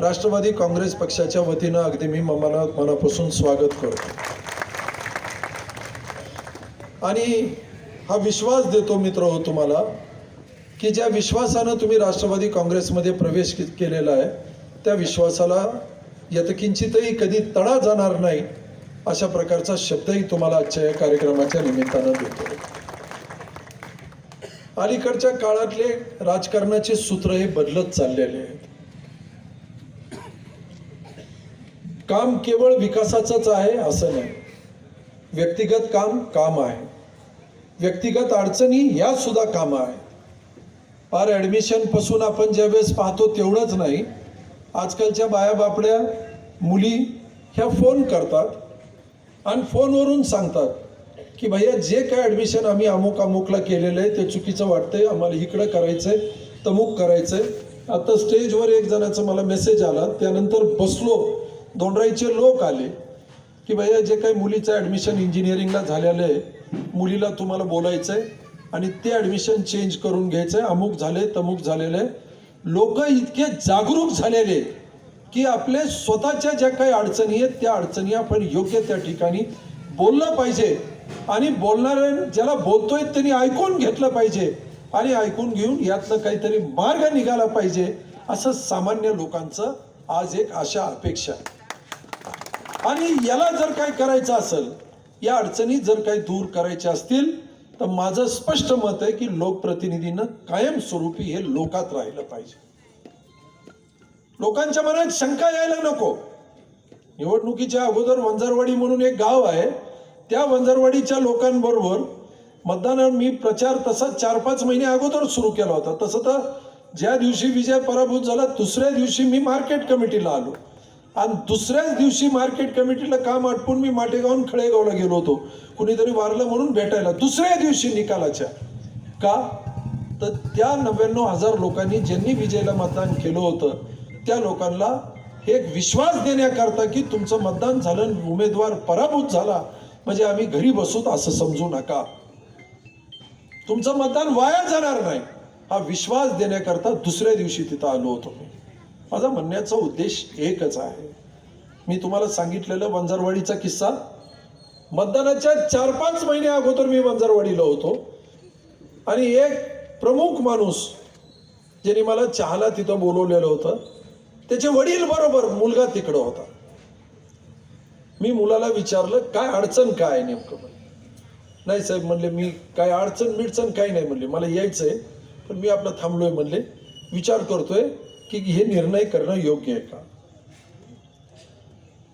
राष्ट्रवादी काँग्रेस पक्षाच्या वतीनं अगदी मी मना मनापासून स्वागत करतो. आणि हा विश्वास देतो मित्र हो तुम्हाला की ज्या विश्वासानं तुम्ही राष्ट्रवादी काँग्रेसमध्ये प्रवेश केलेला आहे त्या विश्वासाला यथकिंचितही कधी तडा जाणार नाही. अशा प्रकारचा शब्दही तुम्हाला आजच्या या कार्यक्रमाच्या निमित्तानं देतो. अलीकडच्या काळातले राजकारणाचे सूत्र हे बदलत चाललेले आहेत. काम केवळ विकासाचंच आहे असं नाही. व्यक्तिगत काम काम आहे. व्यक्तिगत अडचणी या सुद्धा काम आहे फार ॲडमिशनपासून आपण ज्यावेळेस पाहतो तेवढंच नाही. आजकालच्या बाया बापड्या मुली ह्या फोन करतात. आणि फोनवरून सांगतात की भैया जे काय ॲडमिशन आम्ही अमुक अमुकला केलेलं आहे ते चुकीचं वाटतंय आम्हाला इकडं करायचं आहे तमुक आहे आता स्टेजवर एक जणाचा मला मेसेज आला त्यानंतर बसलो. दोंडराईचे लोक आले की भैया जे काही मुलीचं ॲडमिशन इंजिनिअरिंगला झालेलं आहे मुलीला तुम्हाला बोलायचं आहे आणि ते ॲडमिशन चेंज करून घ्यायचं आहे अमुक झाले तमुक झालेलं आहे. लोक इतके जागरूक झालेले आहेत. की आपले स्वतःच्या ज्या काही अडचणी आहेत त्या अडचणी आपण योग्य त्या ठिकाणी बोललं पाहिजे. आणि बोलणाऱ्या ज्याला बोलतोय त्यांनी ऐकून घेतलं पाहिजे. आणि ऐकून घेऊन यातनं काहीतरी मार्ग निघाला पाहिजे असं सामान्य लोकांचं आज एक आशा अपेक्षा आहे. आणि याला जर काय करायचं असेल या अडचणी जर काही दूर करायच्या असतील तर माझं स्पष्ट मत आहे की लोकप्रतिनिधीनं कायमस्वरूपी हे लोकात राहिलं पाहिजे. लोकांच्या मनात शंका यायला नको. निवडणुकीच्या अगोदर वंजारवाडी म्हणून एक गाव आहे. त्या वंजारवाडीच्या लोकांबरोबर मतदानावर मी प्रचार तसा चार पाच महिने अगोदर सुरू केला होता. तसं तर ज्या दिवशी विजय पराभूत झाला दुसऱ्या दिवशी मी मार्केट कमिटीला आलो. आणि दुसऱ्याच दिवशी मार्केट कमिटीला काम आटपून मी माटेगावून खळेगावला गेलो होतो. कुणीतरी वारलं म्हणून भेटायला. दुसऱ्या दिवशी निकालाच्या. का? तर त्या नव्याण्णव हजार लोकांनी ज्यांनी विजयला मतदान केलं होतं त्या लोकांना एक विश्वास देण्याकरता की तुमचं मतदान झालं उमेदवार पराभूत झाला म्हणजे आम्ही घरी बसूत असं समजू नका. तुमचं मतदान वाया जाणार नाही. हा विश्वास देण्याकरता दुसऱ्या दिवशी तिथं आलो होतो मी. माझा म्हणण्याचा उद्देश एकच आहे. मी तुम्हाला सांगितलेलं वंजारवाडीचा किस्सा. मतदानाच्या चार पाच महिने अगोदर मी वंजारवाडीला होतो. आणि एक प्रमुख माणूस ज्याने मला चहाला तिथं बोलवलेलं होतं त्याचे वडील बरोबर मुलगा तिकडं होता. मी मुलाला विचारलं काय अडचण काय? आहे नेमकं नाही साहेब म्हणले मी काय अडचण मिडचण काही नाही म्हणले. मला यायचं आहे पण मी आपलं थांबलोय म्हणले. विचार करतोय की हे निर्णय करणं योग्य आहे का?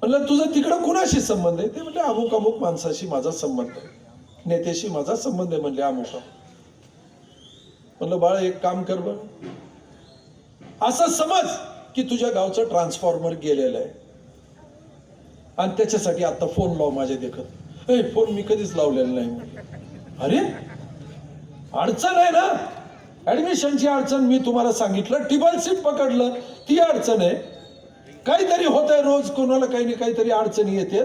म्हणलं तुझं तिकडं कुणाशी संबंध आहे? ते म्हणले अमुक अमुक माणसाशी माझा संबंध आहे. नेत्याशी माझा संबंध आहे म्हणले अमुक. म्हणलं बाळ एक काम कर बरं. असं समज की तुझ्या गावचं ट्रान्सफॉर्मर गेलेलं आहे. आणि त्याच्यासाठी आता फोन लाव माझ्या देखत. ए फोन मी कधीच लावलेला नाही. अरे अडचण आहे ना? ऍडमिशनची अडचण मी तुम्हाला सांगितलं. टिबल सीट पकडलं. ती अडचण आहे. काहीतरी होत आहे रोज. कोणाला काही ना काहीतरी अडचणी येते.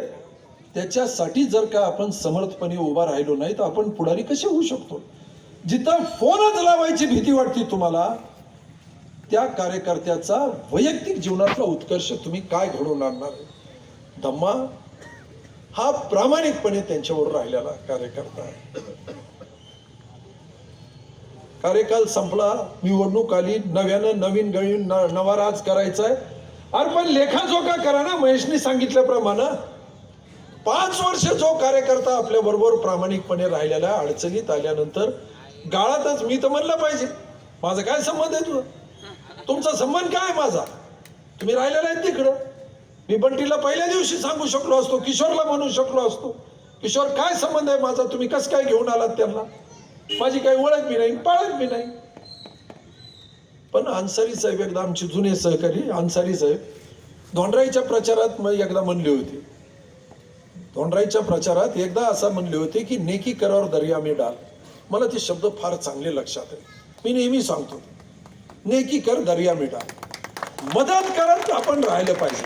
त्याच्यासाठी जर का आपण समर्थपणे उभा राहिलो नाही तर आपण पुढारी कसे होऊ शकतो? जिथं फोनच लावायची भीती वाटते तुम्हाला त्या कार्यकर्त्याचा वैयक्तिक जीवनातला उत्कर्ष तुम्ही काय घडवून आणणार धम्मा हा प्रामाणिकपणे त्यांच्यावर राहिलेला कार्यकर्ता आहे. कार्यकाल संपला निवडणूक आली नव्यानं नवीन गळीन नवा राज करायचा आहे अरे पण लेखाजोखा करा ना महेशने सांगितल्याप्रमाणे. पाच वर्ष जो कार्यकर्ता आपल्या बरोबर प्रामाणिकपणे राहिलेला अडचणीत आल्यानंतर गाळातच मी तर म्हणलं पाहिजे. माझा काय संबंध आहे तुझा? तुमचा संबंध काय आहे माझा? तुम्ही राहिलेला आहेत तिकडं. मी बंटीला पहिल्या दिवशी सांगू शकलो असतो किशोरला म्हणू शकलो असतो. किशोर काय संबंध आहे माझा? तुम्ही कसं काय घेऊन आलात त्यांना? माझी काही ओळख बी नाही पाळत बी नाही. पण अन्सारी साहेब एकदा आमचे जुने सहकारी अन्सारी साहेब धोंडराईच्या प्रचारात मग एकदा म्हणले होते. धोंडराईच्या प्रचारात एकदा असं म्हणले होते की नेकी करावर दर्या मी डाल. मला ते शब्द फार चांगले लक्षात आहे मी नेहमी सांगतो. नेकी कर दर्या मिटा. मदत करत आपण राहिलं पाहिजे.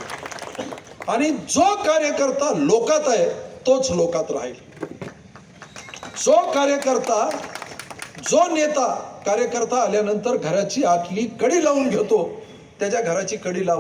आणि जो कार्यकर्ता लोकात आहे तोच लोकात राहील. जो कार्यकर्ता जो नेता कार्यकर्ता आल्यानंतर घराची आतली कडी लावून घेतो त्याच्या घराची कडी लावून